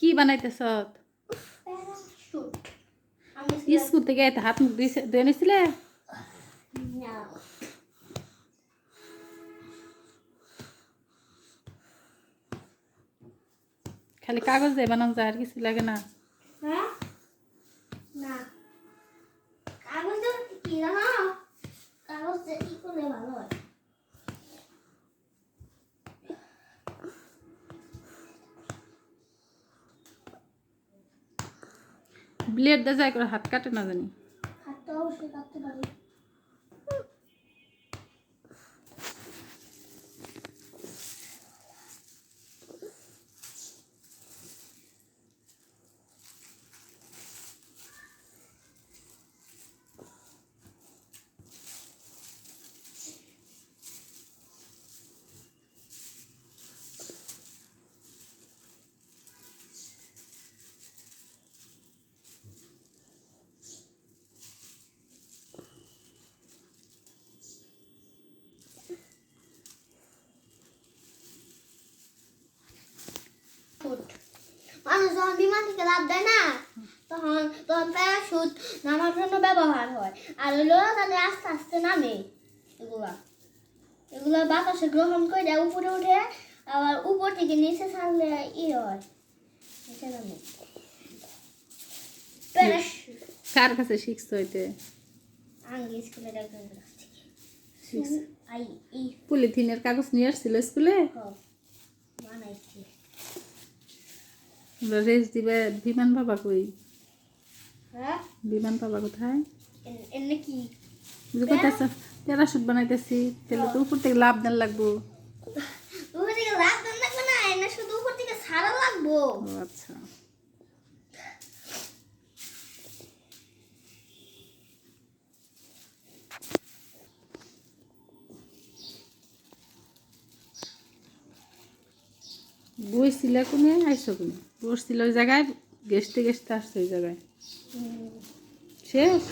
কি বানাইতেছ স্কুল থেকে হাত মুখ ধুয়ে নিছিলে খালি কাগজ দিয়ে বানানো যায়, আর কিছু লাগে না। ব্লেড দিয়ে যায় করে হাত কাটে না জানি। হাতটাও সে কাটতে পারি। যখন বিমান থেকে লাভ দেয় না তখন তখন প্যারাশুট নামার জন্য ব্যবহার হয় আর হলো তাহলে আস্তে আস্তে নামে এগুলা এগুলো বাতাসে গ্রহণ করে দেয় উপরে উঠে আবার উপর থেকে নিচে ছাড়লে ই হয় নিচে নামে কার কাছে শিখছো হইতে আঙ্গি কাছ থেকে ই। পলিথিনের কাগজ নিয়ে আসছিল স্কুলে? বানাইছি। রেস দিবে। বিমান বাবা কই? হ্যাঁ? বিমান বাবা কোথায়? এনে কি? কইতাছ প্যারাশুট বানাইতেছি তাহলে তো উপর থেকে লাভ দেন লাগবো। উপর থেকে লাভ দেন লাগবে না শুধু উপর থেকে সারা লাগবো। আচ্ছা। বইছিলে কোনে আইসো কোনে? বসছিল ওই জায়গায় গেস্টে গেস্টে আসছে ওই জায়গায়। শেষ?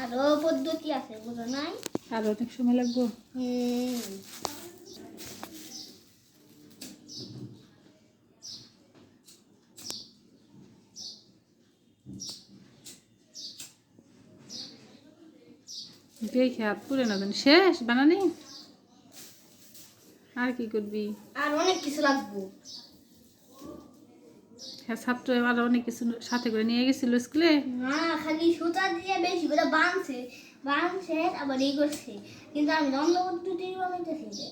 আরও পদ্ধতি আছে বুঝো নাই? আর অনেক সময় লাগবো। দেখে হাত পুরে না শেষ? বানানি? আর কি করবি? আর অনেক কিছু লাগবো। হ্যাঁ ছাত্র আর অনেক কিছু সাথে করে নিয়ে গেছিল স্কুলে। না খালি সুতা দিয়ে বেশি করে বাঁধছে বাঁধছে আবার এই করছে। কিন্তু আমি অন্য পদ্ধতি বানাইতেছি। যে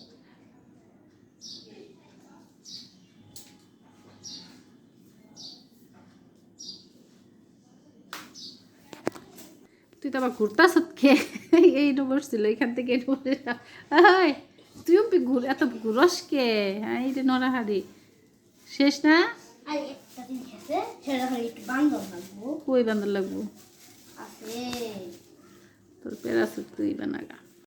তুই তো আবার ঘুরতাস কে? এই বসছিল এখান থেকে এই হাই তুইও বি এত ঘুরস কে হ্যাঁ এই যে নড়াহাড়ি। শেষ না? কই বান্দর লাগবো? তোর প্যারাসুট তুই বানাগা।